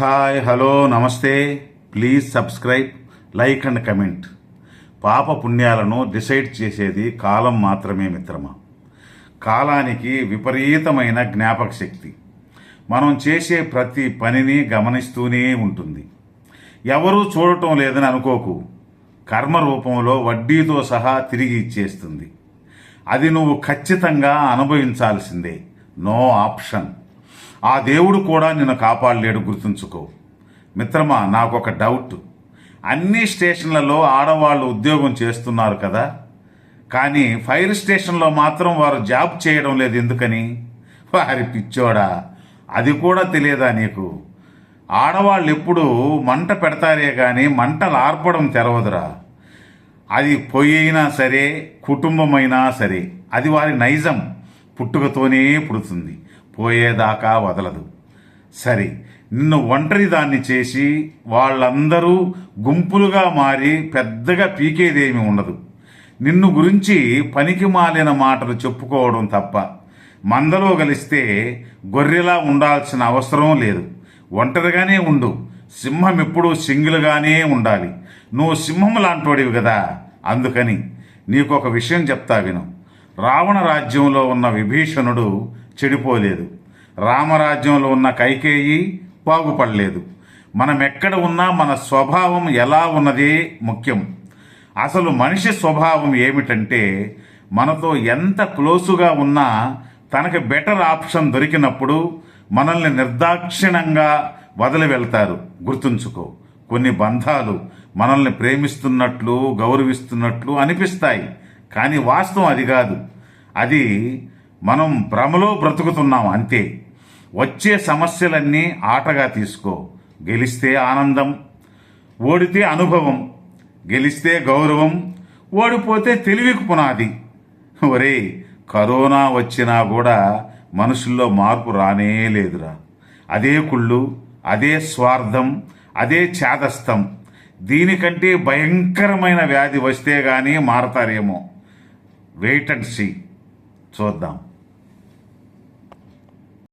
Hi hello నమస్తే. Please subscribe like and comment. పాప పుణ్యాలను డిసైడ్ చేసేది కాలం మాత్రమే మిత్రమా? కాలానికి విపరీతమైన జ్ఞాపక శక్తి. మనం చేసే ప్రతి పనిని గమనిస్తూనే ఉంటుంది. ఎవరూ చూడటం లేదని అనుకోకు. కర్మ రూపంలో వడ్డీతో సహా తిరిగి ఇచ్చేస్తుంది. అది నువ్వు ఖచ్చితంగా అనుభవించాల్సిందే. No option. ఆ దేవుడు కూడా నిన్ను కాపాడలేడు గుర్తుంచుకో. మిత్రమా నాకొక డౌట్. అన్ని స్టేషన్లలో ఆడవాళ్ళు ఉద్యోగం చేస్తున్నారు కదా. కానీ ఫైర్ స్టేషన్లో మాత్రం వారు జాబ్ చేయడం లేదు ఎందుకని? వారి పిచ్చోడా అది కూడా తెలియదా నీకు? ఆడవాళ్ళు ఎప్పుడు మంట పెడతారే కానీ మంటలు ఆర్పడం తెరవదురా. అది పొయ్యి అయినా సరే కుటుంబమైనా సరే అది వారి నైజం. పుట్టుకతోనే పుడుతుంది. పోయేదాకా వదలదు. సరే నిన్ను ఒంటరి దాన్ని చేసి వాళ్ళందరూ గుంపులుగా మారి పెద్దగా పీకేదేమీ ఉండదు. నిన్ను గురించి పనికి మాలిన మాటలు చెప్పుకోవడం తప్ప మందలో కలిస్తే గొర్రెలా ఉండాల్సిన అవసరం లేదు. ఒంటరిగానే ఉండు. సింహం ఎప్పుడూ సింగిల్గానే ఉండాలి. నువ్వు సింహం లాంటోడివి కదా. అందుకని నీకు ఒక విషయం చెప్తా విను. రావణ రాజ్యంలో ఉన్న విభీషణుడు చెడిపోలేదు. రామరాజ్యంలో ఉన్న కైకేయి బాగుపడలేదు. మనం ఎక్కడ ఉన్నా మన స్వభావం ఎలా ఉన్నదే ముఖ్యం. అసలు మనిషి స్వభావం ఏమిటంటే మనతో ఎంత క్లోజుగా ఉన్నా తనకి బెటర్ ఆప్షన్ దొరికినప్పుడు మనల్ని నిర్దాక్షిణంగా వదిలి వెళ్తారు. గుర్తుంచుకో కొన్ని బంధాలు మనల్ని ప్రేమిస్తున్నట్లు గౌరవిస్తున్నట్లు అనిపిస్తాయి. కానీ వాస్తవం అది కాదు. అది మనం భ్రమలో బ్రతుకుతున్నాం అంతే. వచ్చే సమస్యలన్నీ ఆటగా తీసుకో. గెలిస్తే ఆనందం ఓడితే అనుభవం గెలిస్తే గౌరవం ఓడిపోతే తెలివికి పునాది. ఒరే కరోనా వచ్చినా కూడా మనుషుల్లో మార్పు రానే లేదురా. అదే కుళ్ళు అదే స్వార్థం అదే చేదస్థం. దీనికంటే భయంకరమైన వ్యాధి వస్తే గానీ మారతారేమో. Wait and see. చూద్దాం.